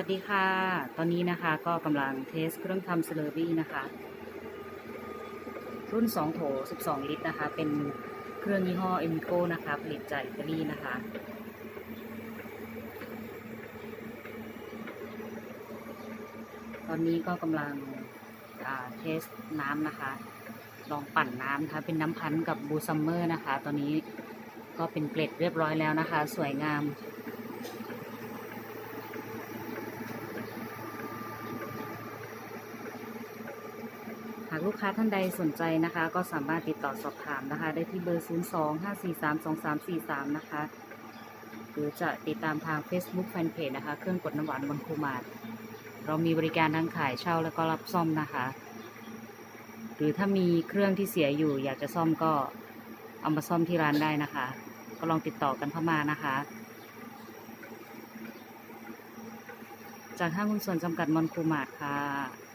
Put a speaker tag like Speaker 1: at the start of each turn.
Speaker 1: วัสดีค่ะ ตอนนี้นะคะก็กำลังเทสเครื่องทำเซเลอรี่นะคะ รุ่น 2 โถ 12 ลิตรนะคะ เป็นเครื่องยี่ห้อเอมิโกนะคะ ผลิตจากอิตาลีนะคะ ตอนนี้ก็กำลังเทสน้ำนะคะ ลองปั่นน้ำนะคะ เป็นน้ำพันธ์กับบูซัมเมอร์นะคะ ตอนนี้ก็เป็นเกล็ดเรียบร้อยแล้วนะคะ สวยงามากลูกค้าท่านใดสนใจนะคะ ก็สามารถติดต่อสอบถามนะคะ ได้ที่เบอร์ 0 2 5 4 3 2 3 4 3 นะคะ หรือจะติดตามทาง Facebook Fanpage นะคะ เครื่องกดน้ำหวานบนคูมาดเรามีบริการทั้งขายเช่าและก็รับซ่อมนะคะ หรือถ้ามีเครื่องที่เสียอยู่ อยากจะซ่อมก็เอามาซ่อมที่ร้านได้นะคะ ก็ลองติดต่อกันเข้ามานะคะ จากห้างหุ้นส่วนจำกัดมอนคูมาดค่ะ